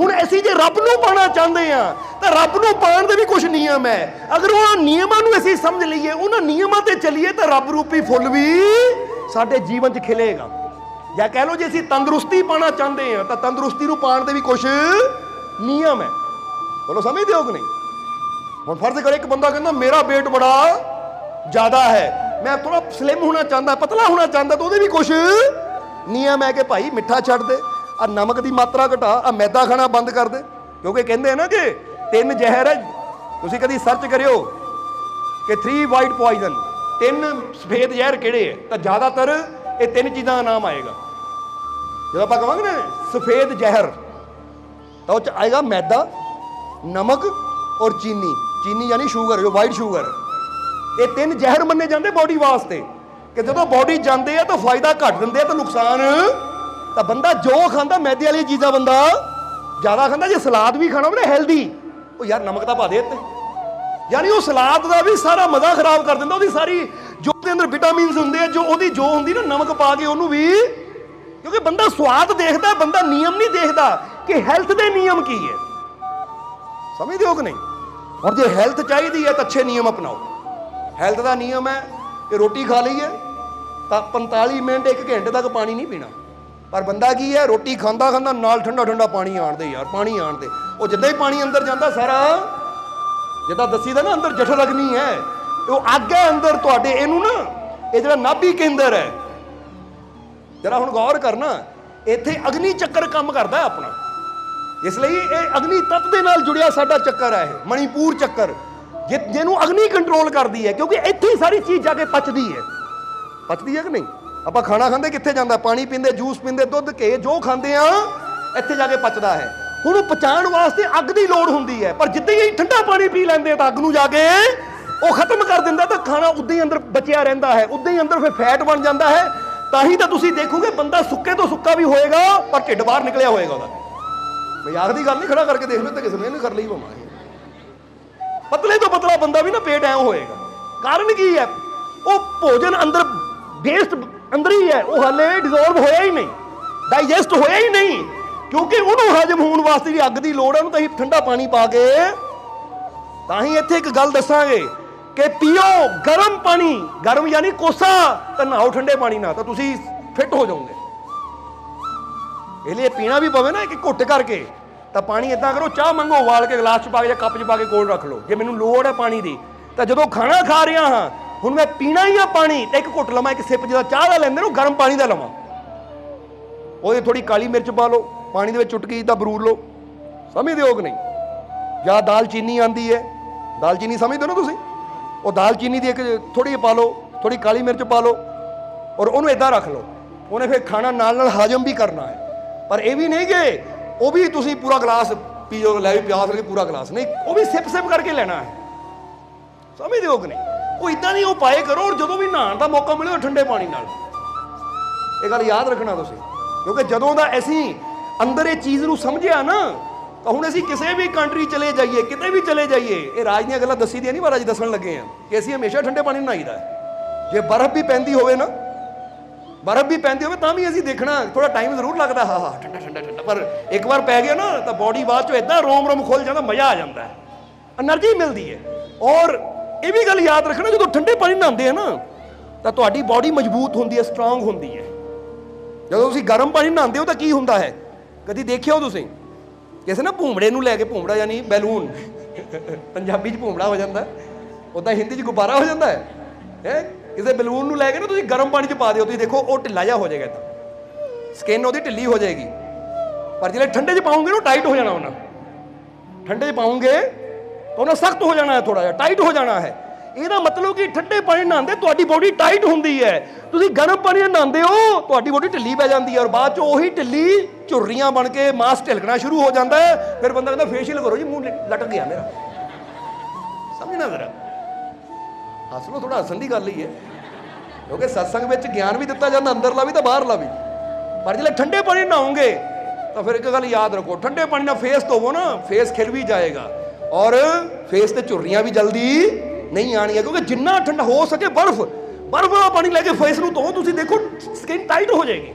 ਹੁਣ ਅਸੀਂ ਜੇ ਰੱਬ ਨੂੰ ਪਾਣਾ ਚਾਹੁੰਦੇ ਆ ਤਾਂ ਰੱਬ ਨੂੰ ਪਾਣ ਦੇ ਵੀ ਕੁਝ ਨਿਯਮ ਹੈ। ਅਗਰ ਉਹ ਨਿਯਮਾਂ ਨੂੰ ਅਸੀਂ ਸਮਝ ਲਈਏ, ਉਹਨਾਂ ਨਿਯਮਾਂ ਤੇ ਚੱਲੀਏ, ਤਾਂ ਰੱਬ ਰੂਪੀ ਫੁੱਲ ਵੀ ਸਾਡੇ ਜੀਵਨ 'ਚ ਖਿਲੇਗਾ। ਜਾਂ ਕਹਿ ਲਓ ਜੇ ਅਸੀਂ ਤੰਦਰੁਸਤੀ ਪਾਣਾ ਚਾਹੁੰਦੇ ਆ ਤਾਂ ਤੰਦਰੁਸਤੀ ਨੂੰ ਪਾਣ ਦੇ ਵੀ ਕੁਝ ਨਿਯਮ ਹੈ। ਬੋਲੋ, ਸਮਝਦੇ ਹੋ ਕਿ ਨਹੀਂ? ਹੁਣ ਫਰਜ਼ ਕਰੋ, ਇੱਕ ਬੰਦਾ ਕਹਿੰਦਾ, ਮੇਰਾ weight ਬੜਾ ਜ਼ਿਆਦਾ ਹੈ। ਮੈਂ ਥੋੜਾ ਸਲਿਮ ਹੋਣਾ ਚਾਹੁੰਦਾ, ਪਤਲਾ ਹੋਣਾ ਚਾਹੁੰਦਾ, ਤਾਂ ਉਹਦੇ ਵੀ ਕੁਝ ਨਿਯਮ ਹੈ ਕਿ ਭਾਈ ਮਿੱਠਾ ਛੱਡ ਦੇ ਆ ਨਮਕ ਦੀ ਮਾਤਰਾ ਘਟਾ ਆ ਮੈਦਾ ਖਾਣਾ ਬੰਦ ਕਰ ਦੇ। ਕਿਉਂਕਿ ਕਹਿੰਦੇ ਆ ਨਾ ਕਿ ਤਿੰਨ ਜ਼ਹਿਰ ਹੈ। ਤੁਸੀਂ ਕਦੀ ਸਰਚ ਕਰਿਓ ਕਿ 3 ਵਾਈਟ ਪੋਇਜ਼ਨ ਤਿੰਨ ਸਫੇਦ ਜ਼ਹਿਰ ਕਿਹੜੇ ਹੈ? ਤਾਂ ਜ਼ਿਆਦਾਤਰ ਇਹ ਤਿੰਨ ਚੀਜ਼ਾਂ ਦਾ ਨਾਮ ਆਏਗਾ। ਜਦੋਂ ਆਪਾਂ ਕਵਾਂਗੇ ਨਾ ਸਫੇਦ ਜ਼ਹਿਰ, ਤਾਂ ਉਹ ਚ ਆਏਗਾ ਮੈਦਾ, ਨਮਕ ਔਰ ਚੀਨੀ। ਚੀਨੀ ਯਾਨੀ ਸ਼ੂਗਰ, ਜੋ ਵਾਈਟ ਸ਼ੂਗਰ ਇਹ ਤਿੰਨ ਜ਼ਹਿਰ ਮੰਨੇ ਜਾਂਦੇ ਬਾਡੀ ਵਾਸਤੇ। ਕਿ ਜਦੋਂ ਬਾਡੀ ਜਾਂਦੇ ਆ ਤਾਂ ਫਾਇਦਾ ਘੱਟ ਦਿੰਦੇ ਆ ਤਾਂ ਨੁਕਸਾਨ। ਤਾਂ ਬੰਦਾ ਜੋ ਖਾਂਦਾ, ਮੈਦੇ ਵਾਲੀ ਚੀਜ਼ਾਂ ਬੰਦਾ ਜ਼ਿਆਦਾ ਖਾਂਦਾ। ਜੇ ਸਲਾਦ ਵੀ ਖਾਣਾ ਹੋਵੇ ਨਾ ਹੈਲਦੀ ਉਹ ਯਾਰ ਨਮਕ ਤਾਂ ਪਾ ਦੇ ਇੱਥੇ। ਯਾਨੀ ਉਹ ਸਲਾਦ ਦਾ ਵੀ ਸਾਰਾ ਮਜ਼ਾ ਖਰਾਬ ਕਰ ਦਿੰਦਾ, ਉਹਦੀ ਸਾਰੀ ਜੋ ਉਹਦੇ ਅੰਦਰ ਵਿਟਾਮਿਨਸ ਹੁੰਦੇ ਆ, ਜੋ ਉਹਦੀ ਜੋ ਹੁੰਦੀ ਨਾ ਨਮਕ ਪਾ ਕੇ ਉਹਨੂੰ ਵੀ, ਕਿਉਂਕਿ ਬੰਦਾ ਸਵਾਦ ਦੇਖਦਾ, ਬੰਦਾ ਨਿਯਮ ਨਹੀਂ ਦੇਖਦਾ ਕਿ ਹੈਲਥ ਦੇ ਨਿਯਮ ਕੀ ਹੈ। ਸਮਝਦੇ ਹੋ ਕਿ ਨਹੀਂ? ਔਰ ਜੇ ਹੈਲਥ ਚਾਹੀਦੀ ਹੈ ਤਾਂ ਅੱਛੇ ਨਿਯਮ ਅਪਣਾਓ। ਹੈਲਥ ਦਾ ਨਿਯਮ ਹੈ ਕਿ ਰੋਟੀ ਖਾ ਲਈਏ, ਤਾਂ 45 ਮਿੰਟ 1 ਘੰਟੇ ਤੱਕ ਪਾਣੀ ਨਹੀਂ ਪੀਣਾ। ਪਰ ਬੰਦਾ ਕੀ ਹੈ, ਰੋਟੀ ਖਾਂਦਾ ਖਾਂਦਾ ਨਾਲ ਠੰਡਾ ਠੰਡਾ ਪਾਣੀ ਆਣ ਦੇ ਯਾਰ, ਪਾਣੀ ਆਣ ਦੇ। ਉਹ ਜਿੱਦਾਂ ਹੀ ਪਾਣੀ ਅੰਦਰ ਜਾਂਦਾ ਸਾਰਾ, ਜਿੱਦਾਂ ਦੱਸੀਦਾ ਨਾ ਅੰਦਰ ਜਠ ਅਗਨੀ ਹੈ ਉਹ ਅੱਗ ਹੈ ਅੰਦਰ ਤੁਹਾਡੇ, ਇਹਨੂੰ ਨਾ, ਇਹ ਜਿਹੜਾ ਨਾਭੀ ਕੇਂਦਰ ਹੈ, ਜਰਾ ਹੁਣ ਗੌਰ ਕਰਨਾ, ਇੱਥੇ ਅਗਨੀ ਚੱਕਰ ਕੰਮ ਕਰਦਾ ਆਪਣਾ। ਇਸ ਲਈ ਇਹ ਅਗਨੀ ਤੱਤ ਦੇ ਨਾਲ ਜੁੜਿਆ ਸਾਡਾ ਚੱਕਰ ਹੈ ਇਹ, ਮਣੀਪੂਰ ਚੱਕਰ, ਜਿ- ਜਿਹਨੂੰ ਅਗਨੀ ਕੰਟਰੋਲ ਕਰਦੀ ਹੈ, ਕਿਉਂਕਿ ਇੱਥੇ ਹੀ ਸਾਰੀ ਚੀਜ਼ ਜਾ ਕੇ ਪਚਦੀ ਹੈ। ਪਚਦੀ ਹੈ ਕਿ ਨਹੀਂ? ਆਪਾਂ ਖਾਣਾ ਖਾਂਦੇ ਕਿੱਥੇ ਜਾਂਦਾ? ਪਾਣੀ ਪੀਂਦੇ, ਜੂਸ ਪੀਂਦੇ, ਦੁੱਧ ਕੇ ਜੋ ਖਾਂਦੇ ਆ, ਇੱਥੇ ਜਾ ਕੇ ਪਚਦਾ ਹੈ। ਹੁਣ ਉਹ ਪਚਾਉਣ ਵਾਸਤੇ ਅੱਗ ਦੀ ਲੋੜ ਹੁੰਦੀ ਹੈ, ਪਰ ਜਿੱਦਾਂ ਹੀ ਠੰਡਾ ਪਾਣੀ ਪੀ ਲੈਂਦੇ ਤਾਂ ਅੱਗ ਨੂੰ ਜਾ ਕੇ ਉਹ ਖਤਮ ਕਰ ਦਿੰਦਾ ਤਾਂ ਖਾਣਾ ਉਦਾਂ ਹੀ ਅੰਦਰ ਬਚਿਆ ਰਹਿੰਦਾ ਹੈ, ਉਦਾਂ ਹੀ ਅੰਦਰ ਫਿਰ ਫੈਟ ਬਣ ਜਾਂਦਾ ਹੈ। ਤਾਂ ਹੀ ਤਾਂ ਤੁਸੀਂ ਦੇਖੋਗੇ ਬੰਦਾ ਸੁੱਕੇ ਤੋਂ ਸੁੱਕਾ ਵੀ ਹੋਏਗਾ, ਪਰ ਢਿੱਡ ਬਾਹਰ ਨਿਕਲਿਆ ਹੋਏਗਾ ਉਹਦਾ। ਮਜ਼ਾਕ ਦੀ ਗੱਲ ਨਹੀਂ, ਖੜਾ ਕਰਕੇ ਦੇਖ ਲਓ ਤਾਂ ਕਿਸੇ ਨੇ ਇਹਨੇ ਕਰ ਲਈ ਭਾਵੇਂ ਪਤਲੇ ਤੋਂ ਪਤਲਾ ਬੰਦਾ ਵੀ ਨਾ ਪੇਟ ਐ ਹੋਏਗਾ। ਕਾਰਨ ਕੀ ਹੈ? ਉਹ ਭੋਜਨ ਅੰਦਰ ਵੇਸਟ ਅੰਦਰ ਹੀ ਹੈ, ਉਹ ਹਲੇ ਡਿਸੋਲਵ ਹੋਇਆ ਹੀ ਨਹੀਂ। ਡਾਈਜੈਸਟ ਹੋਇਆ ਹੀ ਨਹੀਂ, ਕਿਉਂਕਿ ਉਹਨੂੰ ਹਜਮ ਹੋਣ ਵਾਸਤੇ ਵੀ ਅੱਗ ਦੀ ਲੋੜ ਹੈ, ਉਹਨੂੰ ਤਾਂ ਹੀ ਠੰਡਾ ਪਾਣੀ ਪਾ ਕੇ ਤਾਂ ਹੀ ਇੱਥੇ ਇੱਕ ਗੱਲ ਦੱਸਾਂਗੇ। ਕਿ ਪੀਓ ਗਰਮ ਪਾਣੀ। ਗਰਮ ਯਾਨੀ ਕੋਸਾ, ਤਾਂ ਨਾਓ ਠੰਡੇ ਪਾਣੀ ਨਾਲ, ਤਾਂ ਤੁਸੀਂ ਫਿੱਟ ਹੋ ਜਾਓਗੇ। ਇਹ ਲਈ ਪੀਣਾ ਵੀ ਪਵੇ ਨਾ ਇੱਕ ਘੁੱਟ ਕਰਕੇ। ਤਾਂ ਪਾਣੀ ਇਦਾਂ ਕਰੋ, ਚਾਹ ਮੰਗੋ, ਉਬਾਲ ਕੇ ਗਲਾਸ ਚ ਪਾ ਕੇ ਜਾਂ ਕੱਪ ਚ ਪਾ ਕੇ ਕੋਲ ਰੱਖ ਲਓ। ਜੇ ਮੈਨੂੰ ਲੋੜ ਹੈ ਪਾਣੀ ਦੀ, ਤਾਂ ਜਦੋਂ ਖਾਣਾ ਖਾ ਰਿਹਾ ਹਾਂ, ਹੁਣ ਮੈਂ ਪੀਣਾ ਹੀ ਆ ਪਾਣੀ, ਤਾਂ ਇੱਕ ਘੁੱਟ ਲਵਾਂ, ਇੱਕ ਸਿਪ ਜਿਹਦਾ ਚਾਹ ਦਾ ਲੈਂਦੇ ਨੂੰ, ਗਰਮ ਪਾਣੀ ਦਾ ਲਵਾਂ। ਉਹਦੇ ਥੋੜੀ ਕਾਲੀ ਮਿਰਚ ਪਾ ਲਓ, ਪਾਣੀ ਦੇ ਵਿੱਚ ਚੁਟਕੀ ਦਾ ਬਰੂਰ ਲਓ। ਸਮਝਦੇ ਹੋ ਕਿ ਨਹੀਂ? ਜਾਂ ਦਾਲਚੀਨੀ ਆਂਦੀ ਹੈ। ਦਾਲਚੀਨੀ ਸਮਝਦੇ ਹੋ ਨਾ ਤੁਸੀਂ? ਉਹ ਦਾਲਚੀਨੀ ਦੀ ਇੱਕ ਥੋੜੀ ਜਿਹੀ ਪਾ ਲਓ ਥੋੜੀ ਕਾਲੀ ਮਿਰਚ ਪਾ ਲਓ ਔਰ ਉਹਨੂੰ ਇਦਾਂ ਰੱਖ ਲਓ। ਉਹਨੇ ਫਿਰ ਖਾਣਾ ਨਾਲ ਨਾਲ ਹਾਜਮ ਵੀ ਕਰਨਾ ਹੈ। ਪਰ ਇਹ ਵੀ ਨਹੀਂ ਕਿ ਉਹ ਵੀ ਤੁਸੀਂ ਪੂਰਾ ਗਲਾਸ ਪੀਓ, ਲੈ ਵੀ ਪਿਆਸ ਕਰਕੇ ਪੂਰਾ ਗਲਾਸ। ਨਹੀਂ, ਉਹ ਵੀ ਸਿਪ ਸਿਪ ਕਰਕੇ ਲੈਣਾ ਹੈ। ਸਮਝਦੇ ਹੋ ਕਿ ਨਹੀਂ? ਉਹ ਇਦਾਂ ਨਹੀਂ ਉਪਾਏ ਕਰੋ ਔਰ ਜਦੋਂ ਵੀ ਨਹਾਉਣ ਦਾ ਮੌਕਾ ਮਿਲੇ ਉਹ ਠੰਡੇ ਪਾਣੀ ਨਾਲ। ਇਹ ਗੱਲ ਯਾਦ ਰੱਖਣਾ ਤੁਸੀਂ। ਕਿਉਂਕਿ ਜਦੋਂ ਦਾ ਅਸੀਂ ਅੰਦਰ ਇਹ ਚੀਜ਼ ਨੂੰ ਸਮਝਿਆ ਨਾ ਤਾਂ ਹੁਣ ਅਸੀਂ ਕਿਸੇ ਵੀ ਕੰਟਰੀ ਚਲੇ ਜਾਈਏ, ਕਿਤੇ ਵੀ ਚਲੇ ਜਾਈਏ, ਇਹ ਰਾਜ ਦੀਆਂ ਗੱਲਾਂ ਦੱਸੀ ਦੀਆਂ ਨਹੀਂ ਪਰ ਅੱਜ ਦੱਸਣ ਲੱਗੇ ਆ ਕਿ ਅਸੀਂ ਹਮੇਸ਼ਾ ਠੰਡੇ ਪਾਣੀ ਨਹਾਈਦਾ ਜੇ ਬਰਫ਼ ਵੀ ਪੈਂਦੀ ਹੋਵੇ ਨਾ, ਬਰਫ਼ ਵੀ ਪੈਂਦੀ ਹੋਵੇ ਤਾਂ ਵੀ ਅਸੀਂ ਦੇਖਣਾ ਥੋੜਾ ਟਾਈਮ ਜ਼ਰੂਰ ਲੱਗਦਾ, ਹਾ ਹਾ, ਠੰਡਾ ਠੰਡਾ ਠੰਡਾ। ਪਰ ਇੱਕ ਵਾਰ ਪੈ ਗਿਆ ਨਾ, ਤਾਂ ਬਾਡੀ ਬਾਅਦ ਚੋਂ ਇਦਾਂ ਰੋਮ ਰੋਮ ਖੁੱਲ ਜਾਂਦਾ, ਮਜ਼ਾ ਆ ਜਾਂਦਾ ਹੈ। એનર્ਜੀ ਮਿਲਦੀ ਹੈ। ਔਰ ਇਹ ਵੀ ਗੱਲ ਯਾਦ ਰੱਖਣਾ, ਜਦੋਂ ਠੰਡੇ ਪਾਣੀ ਨਹਾਉਂਦੇ ਆ ਨਾ, ਤਾਂ ਤੁਹਾਡੀ ਬਾਡੀ ਮਜ਼ਬੂਤ ਹੁੰਦੀ ਹੈ ਸਟਰੋਂਗ ਹੁੰਦੀ ਹੈ। ਜਦੋਂ ਤੁਸੀਂ ਗਰਮ ਪਾਣੀ ਨਹਾਉਂਦੇ ਹੋ ਤਾਂ ਕੀ ਹੁੰਦਾ ਹੈ? ਕਦੀ ਦੇਖਿਆ ਹੋ ਤੁਸੀਂ? ਕਿਸੇ ਨਾ ਭੂਮੜੇ ਨੂੰ ਲੈ ਕੇ ਭੂਮੜਾ ਯਾਨੀ ਬੈਲੂਨ। ਪੰਜਾਬੀ 'ਚ ਭੂਮੜਾ ਹੋ ਜਾਂਦਾ। ਉਦਾਂ ਹਿੰਦੀ 'ਚ ਗੁਬਾਰਾ ਹੋ ਜਾਂਦਾ ਹੈ। ਹੈ? ਕਿਸੇ ਬੈਲੂਨ ਨੂੰ ਲੈ ਕੇ ਨਾ ਤੁਸੀਂ ਗਰਮ ਪਾਣੀ 'ਚ ਪਾ ਦਿਓ, ਤੁਸੀਂ ਦੇਖੋ ਉਹ ਢਿੱਲਾ ਜਿਹਾ ਹੋ ਜਾਏਗਾ ਤਾਂ ਸਕਿਨ ਉਹਦੀ ਢਿੱਲੀ ਹੋ ਜਾਏਗੀ। ਪਰ ਜਿਹੜੇ ਠੰਡੇ 'ਚ ਪਾਉਂਗੇ ਨਾ, ਉਹ ਟਾਈਟ ਹੋ ਜਾਣਾ ਉਹਨਾਂ। ਠੰਡੇ 'ਚ ਪਾਉਂਗੇ, ਤਾਂ ਉਹਨਾਂ ਸਖਤ ਹੋ ਜਾਣਾ ਹੈ ਥੋੜਾ ਜਿਹਾ, ਟਾਈਟ ਹੋ ਜਾਣਾ ਹੈ। ਇਹਦਾ ਮਤਲਬ ਕਿ ਠੰਡੇ ਪਾਣੀ ਨਹਾਉਂਦੇ, ਤੁਹਾਡੀ ਬੋਡੀ ਟਾਈਟ ਹੁੰਦੀ ਹੈ। ਤੁਸੀਂ ਗਰਮ ਪਾਣੀ ਨਾਲ ਨਹਾਉਂਦੇ ਹੋ, ਤੁਹਾਡੀ ਬੋਡੀ ਢਿੱਲੀ ਪੈ ਜਾਂਦੀ ਹੈ ਔਰ ਬਾਅਦ ਚ ਉਹੀ ਢਿੱਲੀ ਝੁਰਰੀਆਂ ਬਣ ਕੇ ਮਾਸ ਢਿਲਕਣਾ ਸ਼ੁਰੂ ਹੋ ਜਾਂਦਾ ਹੈ। ਫਿਰ ਬੰਦਾ ਕਹਿੰਦਾ ਫੇਸ਼ੀਅਲ ਕਰੋ ਜੀ, ਮੂੰਹ ਲਟਕ ਗਿਆ ਮੇਰਾ। ਸਮਝਣਾ ਜ਼ਰਾ। ਹੱਸ ਲੋ ਥੋੜਾ ਹੱਸਣ ਦੀ ਗੱਲ ਹੀ ਹੈ। ਕਿਉਂਕਿ ਸਤਸੰਗ ਵਿੱਚ ਗਿਆਨ ਵੀ ਦਿੱਤਾ ਜਾਂਦਾ ਅੰਦਰਲਾ ਵੀ ਤਾਂ ਬਾਹਰਲਾ ਵੀ। ਪਰ ਜੇ ਠੰਡੇ ਪਾਣੀ ਨਹਾਉਂਗੇ ਤਾਂ ਫਿਰ ਇੱਕ ਗੱਲ ਯਾਦ ਰੱਖੋ, ਠੰਡੇ ਪਾਣੀ ਨਾਲ ਫੇਸ ਧੋਵੋ ਨਾ ਫੇਸ ਖਿਲ ਵੀ ਜਾਏਗਾ। ਔਰ ਫੇਸ ਤੇ ਝੁਰਰੀਆਂ ਵੀ ਜਲਦੀ ਨਹੀਂ ਆਣੀਆਂ, ਕਿਉਂਕਿ ਜਿੰਨਾ ਠੰਡਾ ਹੋ ਸਕੇ ਬਰਫ਼। ਬਰਫ਼ ਵਾਲਾ ਪਾਣੀ ਲੈ ਕੇ ਫੇਸ ਨੂੰ ਧੋ ਤੁਸੀਂ ਦੇਖੋ ਸਕਿਨ ਟਾਈਟ ਹੋ ਜਾਏਗੀ।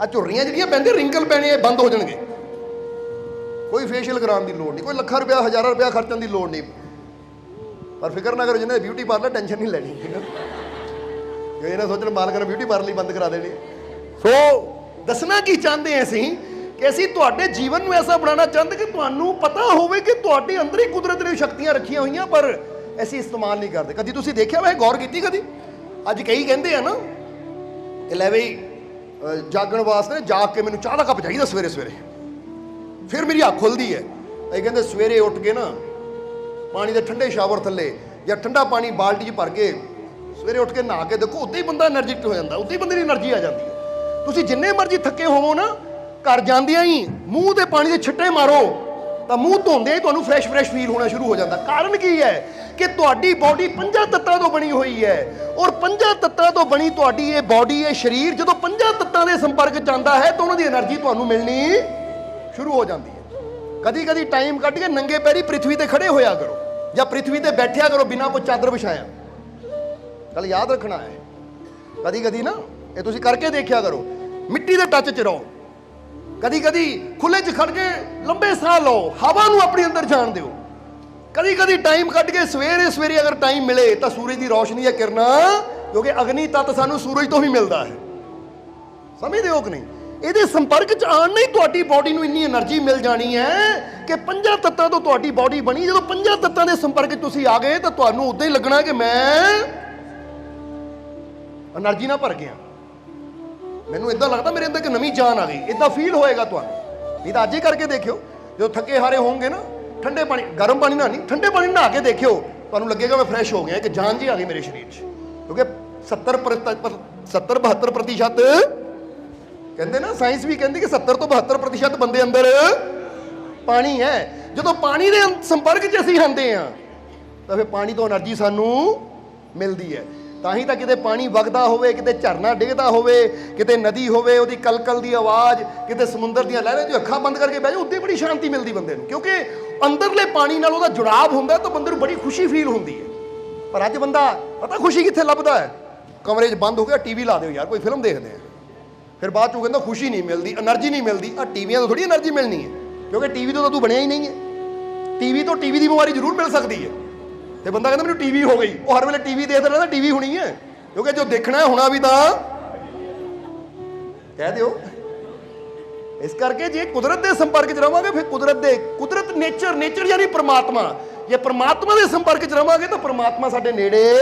ਆ ਝੁਰਰੀਆਂ ਜਿਹੜੀਆਂ ਪੈਂਦੇ ਰਿੰਕਲ ਪੈਣੇ, ਇਹ ਬੰਦ ਹੋ ਜਾਣਗੇ। ਕੋਈ ਫੇਸ਼ੀਅਲ ਕਰਾਉਣ ਦੀ ਲੋੜ ਨਹੀਂ, ਕੋਈ ਲੱਖਾਂ ਰੁਪਇਆ, ਹਜ਼ਾਰਾਂ ਰੁਪਇਆ ਖਰਚਣ ਦੀ ਲੋੜ ਨਹੀਂ। ਪਰ ਫਿਕਰ ਨਾ ਕਰੋ, ਜਿਹਨੇ ਬਿਊਟੀ ਪਾਰਲਰ ਟੈਨਸ਼ਨ ਨਹੀਂ ਲੈਣੀ। ਕਿ ਇਹਨਾਂ ਸੋਚਣ, ਮਾਲਕ ਨੇ ਬਿਊਟੀ ਪਾਰਲਰ ਹੀ ਬੰਦ ਕਰਾ ਦੇਣੀ। ਸੋ, ਦੱਸਣਾ ਕੀ ਚਾਹੁੰਦੇ ਅਸੀਂ, ਕਿ ਅਸੀਂ ਤੁਹਾਡੇ ਜੀਵਨ ਨੂੰ ਐਸਾ ਬਣਾਉਣਾ ਚਾਹੁੰਦੇ ਕਿ ਤੁਹਾਨੂੰ ਪਤਾ ਹੋਵੇ ਕਿ ਤੁਹਾਡੇ ਅੰਦਰ ਹੀ ਕੁਦਰਤ ਨੇ ਸ਼ਕਤੀਆਂ ਰੱਖੀਆਂ ਹੋਈਆਂ, ਪਰ ਅਸੀਂ ਇਸਤੇਮਾਲ ਨਹੀਂ ਕਰਦੇ। ਕਦੀ ਤੁਸੀਂ ਦੇਖਿਆ ਵੈਸੇ ਗੌਰ ਕੀਤੀ ਕਦੀ? ਅੱਜ ਕਈ ਕਹਿੰਦੇ ਆ ਨਾ ਕਿ ਲੈ ਬਈ ਜਾਗਣ ਵਾਸਤੇ ਜਾਗ ਕੇ ਮੈਨੂੰ ਚਾਹ ਦਾ ਕੱਪ ਚਾਹੀਦਾ ਸਵੇਰੇ ਸਵੇਰੇ। ਫਿਰ ਮੇਰੀ ਅੱਖ ਖੁੱਲਦੀ ਹੈ। ਇਹ ਕਹਿੰਦੇ ਸਵੇਰੇ ਉੱਠ ਕੇ ਨਾ, ਪਾਣੀ ਦੇ ਠੰਡੇ ਸ਼ਾਵਰ ਥੱਲੇ ਜਾਂ ਠੰਡਾ ਪਾਣੀ ਬਾਲਟੀ 'ਚ ਭਰ ਕੇ ਸਵੇਰੇ ਉੱਠ ਕੇ ਨਹਾ ਕੇ ਦੇਖੋ ਉੱਤੇ ਹੀ ਬੰਦਾ એનર્ਜੈਟਿਕ ਹੋ ਜਾਂਦਾ ਉੱਤੇ ਹੀ ਬੰਦੇ ਦੀ એનર્ਜੀ ਆ ਜਾਂਦੀ ਹੈ। ਤੁਸੀਂ ਜਿੰਨੇ ਮਰਜ਼ੀ ਥੱਕੇ ਹੋਵੋ ਨਾ, ਘਰ ਜਾਂਦਿਆਂ ਹੀ ਮੂੰਹ ਦੇ ਪਾਣੀ ਦੇ ਛਿੱਟੇ ਮਾਰੋ, ਤਾਂ ਮੂੰਹ ਧੋਂਦੇ ਹੀ ਤੁਹਾਨੂੰ ਫਰੈਸ਼ ਫਰੈਸ਼ ਫੀਲ ਹੋਣਾ ਸ਼ੁਰੂ ਹੋ ਜਾਂਦਾ। ਕਾਰਨ ਕੀ ਹੈ? ਕਿ ਤੁਹਾਡੀ ਬਾਡੀ ਪੰਜਾਂ ਤੱਤਾਂ ਤੋਂ ਬਣੀ ਹੋਈ ਹੈ। ਔਰ ਪੰਜਾਂ ਤੱਤਾਂ ਤੋਂ ਬਣੀ ਤੁਹਾਡੀ ਇਹ ਬਾਡੀ ਇਹ ਸਰੀਰ, ਜਦੋਂ ਪੰਜਾਂ ਤੱਤਾਂ ਦੇ ਸੰਪਰਕ ਚ ਆਉਂਦਾ ਹੈ, ਤਾਂ ਉਹਨਾਂ ਦੀ એનર્ਜੀ ਤੁਹਾਨੂੰ ਮਿਲਣੀ ਸ਼ੁਰੂ ਹੋ ਜਾਂਦੀ ਹੈ। ਕਦੀ ਕਦੀ ਟਾਈਮ ਕੱਢ ਕੇ ਨੰਗੇ ਪੈਰੀ ਪ੍ਰithvi ਤੇ ਖੜੇ ਹੋਇਆ ਕਰੋ, ਜਾਂ ਪ੍ਰithvi ਤੇ ਬੈਠਿਆ ਕਰੋ ਬਿਨਾਂ ਕੋਈ ਚਾਦਰ ਵਿਛਾਇਆ। ਗੱਲ ਯਾਦ ਰੱਖਣਾ ਹੈ। ਕਦੀ ਕਦੀ ਨਾ, ਇਹ ਤੁਸੀਂ ਕਰਕੇ ਦੇਖਿਆ ਕਰੋ, ਮਿੱਟੀ ਦੇ ਟੱਚ ਚ ਰਹੋ। ਕਦੀ ਕਦੀ ਖੁੱਲੇ 'ਚ ਖੜ ਕੇ ਲੰਬੇ ਸਾਹ ਲਓ, ਹਵਾ ਨੂੰ ਆਪਣੇ ਅੰਦਰ ਜਾਣ ਦਿਓ। ਕਦੀ ਕਦੀ ਟਾਈਮ ਕੱਢ ਕੇ ਸਵੇਰੇ ਸਵੇਰੇ ਅਗਰ ਟਾਈਮ ਮਿਲੇ ਤਾਂ ਸੂਰਜ ਦੀ ਰੋਸ਼ਨੀ ਦੀਆਂ ਕਿਰਨਾਂ ਕਿਉਂਕਿ ਅਗਨੀ ਤਤ ਸਾਨੂੰ ਸੂਰਜ ਤੋਂ ਹੀ ਮਿਲਦਾ ਹੈ। ਸਮਝਦੇ ਹੋ ਕਿ ਨਹੀਂ? ਇਹਦੇ ਸੰਪਰਕ ਚ ਆਣ ਨਹੀਂ ਤੁਹਾਡੀ ਬਾਡੀ ਨੂੰ ਇੰਨੀ એનર્ਜੀ ਮਿਲ ਜਾਣੀ ਹੈ ਕਿ ਪੰਜਾਂ ਤੱਤਾਂ ਤੋਂ ਤੁਹਾਡੀ ਬਾਡੀ ਬਣੀ। ਜਦੋਂ ਪੰਜਾਂ ਤੱਤਾਂ ਦੇ ਸੰਪਰਕ 'ਚ ਤੁਸੀਂ ਆ ਗਏ ਤਾਂ ਤੁਹਾਨੂੰ ਉਦਾਂ ਹੀ ਲੱਗਣਾ ਕਿ ਮੈਂ એનર્ਜੀ ਨਾਲ ਭਰ ਗਿਆ। ਮੈਨੂੰ ਇਦਾਂ ਲੱਗਦਾ ਮੇਰੇ ਅੰਦਰ ਇੱਕ ਨਵੀਂ ਜਾਨ ਆ ਗਈ। ਇਦਾਂ ਫੀਲ ਹੋਏਗਾ ਤੁਹਾਨੂੰ। ਇਹ ਤਾਂ ਅੱਜ ਹੀ ਕਰਕੇ ਦੇਖਿਓ। ਜਦੋਂ ਥੱਕੇ ਹਾਰੇ ਹੋਵੋਗੇ ਨਾ ਠੰਡੇ ਪਾਣੀ, ਗਰਮ ਪਾਣੀ ਨਾਲ ਨਹੀਂ, ਠੰਡੇ ਪਾਣੀ ਨਹਾ ਕੇ ਦੇਖਿਓ। ਤੁਹਾਨੂੰ ਲੱਗੇਗਾ ਮੈਂ ਫਰੈਸ਼ ਹੋ ਗਿਆ ਕਿ ਜਾਨ ਜੀ ਆ ਗਈ ਮੇਰੇ ਸਰੀਰ 'ਚ। ਕਿਉਂਕਿ 70 70 72% ਕਹਿੰਦੇ ਨਾ ਸਾਇੰਸ ਵੀ ਕਹਿੰਦੀ ਕਿ 70 ਤੋਂ 72% ਬੰਦੇ ਅੰਦਰ ਪਾਣੀ ਹੈ। ਜਦੋਂ ਪਾਣੀ ਦੇ ਸੰਪਰਕ 'ਚ ਅਸੀਂ ਆਂਦੇ ਆ ਤਾਂ ਫਿਰ ਪਾਣੀ ਤੋਂ એનર્ਜੀ ਸਾਨੂੰ ਮਿਲਦੀ ਹੈ। ਤਾਂ ਹੀ ਤਾਂ ਕਿਤੇ ਪਾਣੀ ਵਗਦਾ ਹੋਵੇ, ਕਿਤੇ ਝਰਨਾ ਡਿੱਗਦਾ ਹੋਵੇ, ਕਿਤੇ ਨਦੀ ਹੋਵੇ, ਉਹਦੀ ਕਲਕਲ ਦੀ ਆਵਾਜ਼, ਕਿਤੇ ਸਮੁੰਦਰ ਦੀਆਂ ਲਹਿਰਾਂ, ਜੋ ਅੱਖਾਂ ਬੰਦ ਕਰਕੇ ਬਹਿ ਜਾਓ ਉੱਤੇ ਬੜੀ ਸ਼ਾਂਤੀ ਮਿਲਦੀ ਬੰਦੇ ਨੂੰ, ਕਿਉਂਕਿ ਅੰਦਰਲੇ ਪਾਣੀ ਨਾਲ ਉਹਦਾ ਜੁੜਾਵ ਹੁੰਦਾ, ਤਾਂ ਬੰਦੇ ਨੂੰ ਬੜੀ ਖੁਸ਼ੀ ਫੀਲ ਹੁੰਦੀ ਹੈ। ਪਰ ਅੱਜ ਬੰਦਾ ਪਤਾ ਖੁਸ਼ੀ ਕਿੱਥੇ ਲੱਭਦਾ ਹੈ? ਕਮਰੇ 'ਚ ਬੰਦ ਹੋ ਗਿਆ ਟੀਵੀ ਲਾ ਦਿਓ ਯਾਰ, ਕੋਈ ਫਿਲਮ ਦੇਖਦੇ ਆ। ਫਿਰ ਬਾਅਦ ਚੋਂ ਕਹਿੰਦਾ, ਖੁਸ਼ੀ ਨਹੀਂ ਮਿਲਦੀ એનર્ਜੀ ਨਹੀਂ ਮਿਲਦੀ ਆ ਟੀਵੀਆਂ ਤੋਂ ਥੋੜੀ એનર્ਜੀ ਮਿਲਣੀ ਹੈ, ਕਿਉਂਕਿ ਟੀਵੀ ਤੋਂ ਤਾਂ ਤੂੰ ਬਣਿਆ ਹੀ ਨਹੀਂ ਹੈ। ਟੀਵੀ ਤੋਂ ਟੀਵੀ ਦੀ ਬਿਮਾਰੀ ਜ਼ਰੂਰ ਮਿਲ ਸਕਦੀ ਹੈ। ਤੇ ਬੰਦਾ ਕਹਿੰਦਾ ਮੈਨੂੰ ਟੀਵੀ ਹੋ ਗਈ। ਉਹ ਹਰ ਵੇਲੇ ਟੀਵੀ ਦੇਖਦਾ ਰਹਿੰਦਾ, ਟੀਵੀ ਹੋਣੀ ਹੈ। ਕਿਉਂਕਿ ਜੋ ਦੇਖਣਾ ਹੋਣਾ ਵੀ ਤਾਂ ਕਹਿ ਦਿਓ। ਇਸ ਕਰਕੇ ਜੇ ਕੁਦਰਤ ਦੇ ਸੰਪਰਕ 'ਚ ਰਵਾਂਗੇ, ਫਿਰ ਕੁਦਰਤ ਦੇ, ਕੁਦਰਤ ਨੇਚਰ ਨੇਚਰ ਯਾਨੀ ਪ੍ਰਮਾਤਮਾ। ਜੇ ਪ੍ਰਮਾਤਮਾ ਦੇ ਸੰਪਰਕ 'ਚ ਰਵਾਂਗੇ, ਤਾਂ ਪ੍ਰਮਾਤਮਾ ਸਾਡੇ ਨੇੜੇ